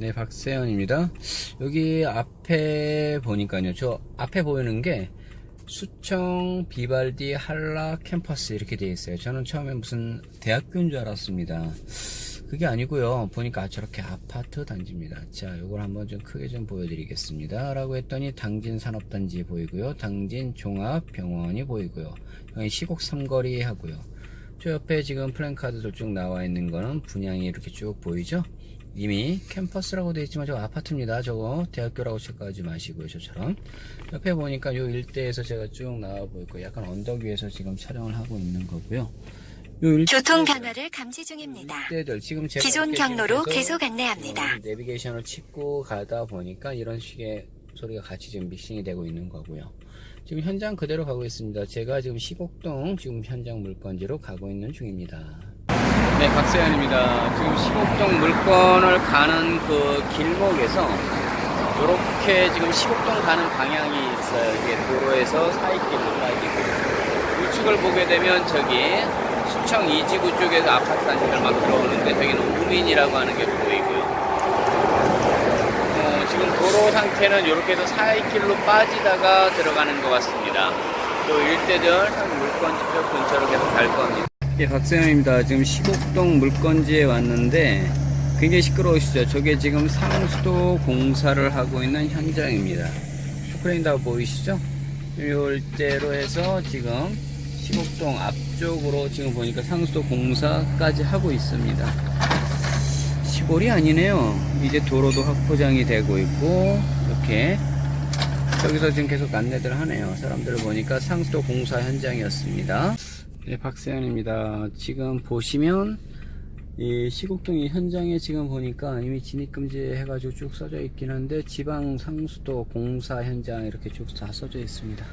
네, 박세현입니다. 여기 앞에 보니까요. 저 앞에 보이는 게 수청 비발디 한라 캠퍼스 이렇게 되어 있어요. 저는 처음에 무슨 대학교인 줄 알았습니다. 그게 아니고요. 보니까 저렇게 아파트 단지입니다. 자, 이걸 한번 좀 크게 좀 보여드리겠습니다. 라고 했더니 당진 산업단지 보이고요. 당진 종합병원이 보이고요. 시곡 삼거리 하고요. 저 옆에 지금 플랜카드도 쭉 나와 있는 거는 분양이 이렇게 쭉 보이죠? 이미 캠퍼스라고 되어 있지만 저거 아파트입니다. 저거 대학교라고 체크하지 마시고요. 저처럼 옆에 보니까 요 일대에서 제가 쭉 나와 보이고 약간 언덕 위에서 지금 촬영을 하고 있는 거고요. 요 일대 교통 변화를 감지 중입니다. 기존 경로로 계속 안내합니다. 어, 내비게이션을 찍고 가다 보니까 이런 식의 소리가 같이 지금 믹싱이 되고 있는 거고요. 지금 현장 그대로 가고 있습니다. 제가 지금 시곡동 지금 현장 물건지로 가고 있는 중입니다. 네, 박세현입니다. 지금 시곡동 물건을 가는 그 길목에서 이렇게 지금 시곡동 가는 방향이 있어요. 이게 도로에서 사이길로 빠지고 우측을 보게 되면 저기 수청 이지구 쪽에서 아파트 단지들 막 들어오는데 저기는 우민이라고 하는 게 보이고요. 어, 상태는 이렇게 해서 사이길로 빠지다가 들어가는 것 같습니다. 또 일대들 한 물건지 쪽 근처로 계속 갈 겁니다. 예, 박세현입니다. 지금 시곡동 물건지에 왔는데 굉장히 시끄러우시죠? 저게 지금 상수도 공사를 하고 있는 현장입니다. 크레인 다 보이시죠? 요일대로 해서 지금 시곡동 앞쪽으로 지금 보니까 상수도 공사까지 하고 있습니다. 시골이 아니네요. 이제 도로도 확보장이 되고 있고 이렇게 여기서 지금 계속 안내들 하네요. 사람들을 보니까 상수도 공사 현장이었습니다. 네, 박세현입니다. 지금 보시면 이 시곡동이 현장에 지금 보니까 이미 진입금지 해가지고 쭉 써져 있긴 한데 지방 상수도 공사 현장 이렇게 쭉 다 써져 있습니다.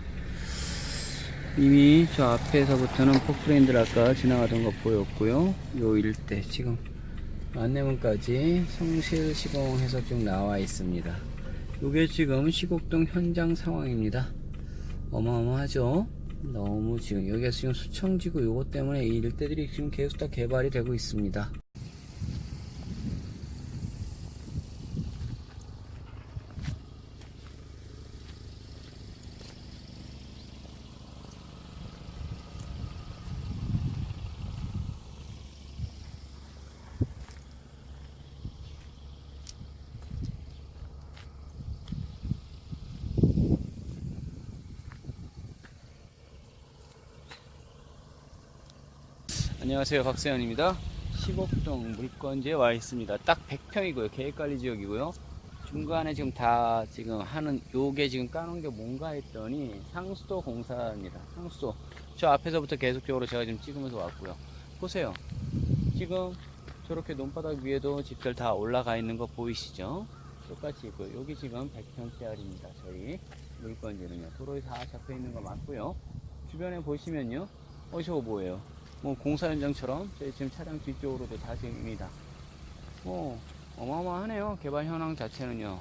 이미 저 앞에서부터는 포크레인들 아까 지나가던 거 보였고요. 요 일대 지금 안내문까지 성실 시공 해서 쭉 나와 있습니다. 요게 지금 시곡동 현장 상황입니다. 어마어마하죠? 너무 지금 여기가 지금 수청지구 요거 때문에 이 일대들이 지금 계속 다 개발이 되고 있습니다. 안녕하세요. 박세현입니다. 시곡동 물건지에 와 있습니다. 딱 100평이고요. 계획관리 지역이고요. 중간에 지금 다 지금 하는 요게 지금 까놓은 게 뭔가 했더니 상수도 공사입니다. 상수도. 저 앞에서부터 계속적으로 제가 지금 찍으면서 왔고요. 보세요. 지금 저렇게 논바닥 위에도 집들 다 올라가 있는 거 보이시죠? 똑같이 있고요. 여기 지금 100평짜리입니다. 저희 물건지는요. 도로에 다 잡혀 있는 거 맞고요. 주변에 보시면요. 어 저거 뭐예요 뭐 공사 현장처럼 저희 지금 차량 뒤쪽으로도 자세입니다. 뭐 어마어마하네요. 개발 현황 자체는요.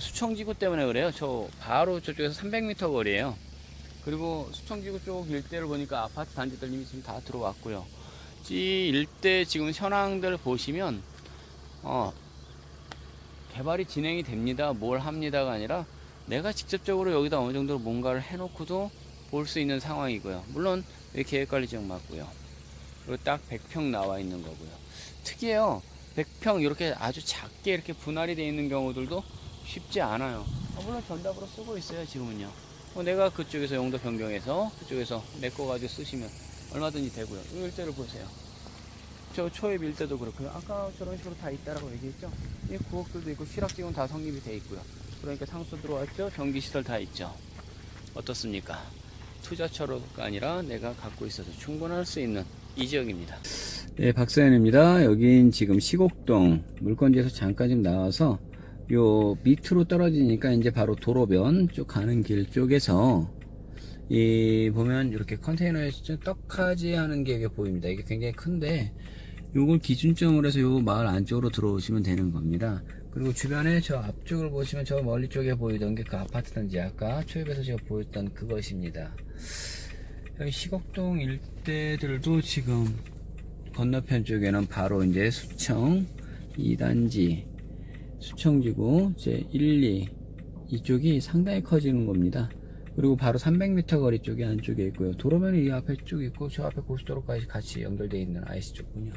수청지구 때문에 그래요. 저 바로 저쪽에서 300m 거리에요. 그리고 수청지구 쪽 일대를 보니까 아파트 단지들 이미 지금 다 들어왔고요. 이 일대 지금 현황들 보시면 어 개발이 진행이 됩니다. 뭘 합니다가 아니라 내가 직접적으로 여기다 어느 정도 뭔가를 해놓고도 볼 수 있는 상황이고요. 물론 여기 계획 관리 지역 맞고요. 그리고 딱 100평 나와 있는 거고요. 특이해요. 100평 이렇게 아주 작게 이렇게 분할이 되어 있는 경우들도 쉽지 않아요. 아, 물론 전답으로 쓰고 있어요, 지금은요. 뭐 내가 그쪽에서 용도 변경해서 그쪽에서 내 거 가지고 쓰시면 얼마든지 되고요. 이 일대를 보세요. 저 초입 일대도 그렇고요. 아까 저런 식으로 다 있다라고 얘기했죠. 이 구역들도 있고 실학지원 다 성립이 돼 있고요. 그러니까 상수 들어왔죠. 전기시설 다 있죠. 어떻습니까? 투자처로가 아니라 내가 갖고 있어서 충분할 수 있는 이 지역입니다. 네, 박사연입니다. 여긴 지금 시곡동 물건지에서 잠깐 좀 나와서 요 밑으로 떨어지니까 이제 바로 도로변 쪽 가는 길 쪽에서 이 보면 이렇게 컨테이너에 좀 떡하지 하는 게 이게 보입니다. 이게 굉장히 큰데 요걸 기준점으로 해서 요 마을 안쪽으로 들어오시면 되는 겁니다. 그리고 주변에 저 앞쪽을 보시면 저 멀리 쪽에 보이던 게 그 아파트 단지 아까 초입에서 제가 보였던 그것입니다. 시곡동 일대들도 지금 건너편 쪽에는 바로 이제 수청 2단지 수청지구 제 1, 2 이쪽이 상당히 커지는 겁니다. 그리고 바로 300m 거리 쪽이 안쪽에 있고요. 도로면이 이 앞에 쭉 있고 저 앞에 고속도로까지 같이 연결되어 있는 IC 쪽군요.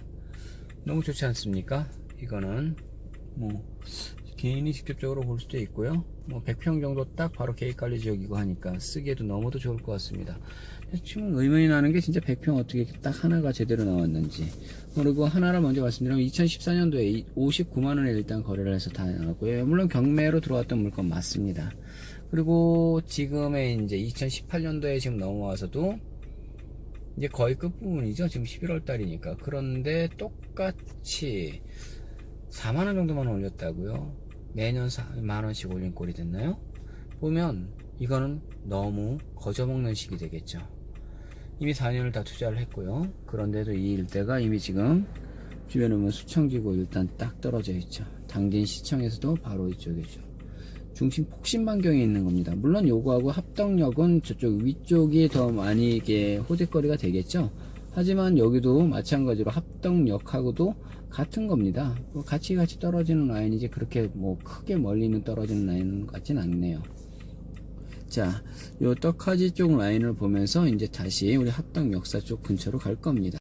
너무 좋지 않습니까? 이거는 뭐 개인이 직접적으로 볼 수도 있고요. 뭐 100평 정도 딱 바로 계획 관리 지역이고 하니까 쓰기에도 너무도 좋을 것 같습니다. 지금 의문이 나는 게 진짜 100평 어떻게 딱 하나가 제대로 나왔는지. 그리고 하나를 먼저 말씀드리면 2014년도에 59만 원에 일단 거래를 해서 다 나왔고요. 물론 경매로 들어왔던 물건 맞습니다. 그리고 지금의 이제 2018년도에 지금 넘어와서도 이제 거의 끝부분이죠. 지금 11월 달이니까. 그런데 똑같이 4만원 정도만 올렸다고요. 매년 만원씩 올린 꼴이 됐나요? 보면 이거는 너무 거저먹는 식이 되겠죠. 이미 4년을 다 투자를 했고요. 그런데도 이 일대가 이미 지금 주변에 보면 수청지구 일단 딱 떨어져 있죠. 당진 시청에서도 바로 이쪽이죠. 중심 폭신 반경에 있는 겁니다. 물론 요거하고 합덕역은 저쪽 위쪽이 더 많이 이게 호재거리가 되겠죠. 하지만 여기도 마찬가지로 합덕역하고도 같은 겁니다. 뭐 같이 같이 떨어지는 라인이지 그렇게 뭐 크게 멀리는 떨어지는 라인 같진 않네요. 자, 요 떡하지 쪽 라인을 보면서 이제 다시 우리 합덕 역사 쪽 근처로 갈 겁니다.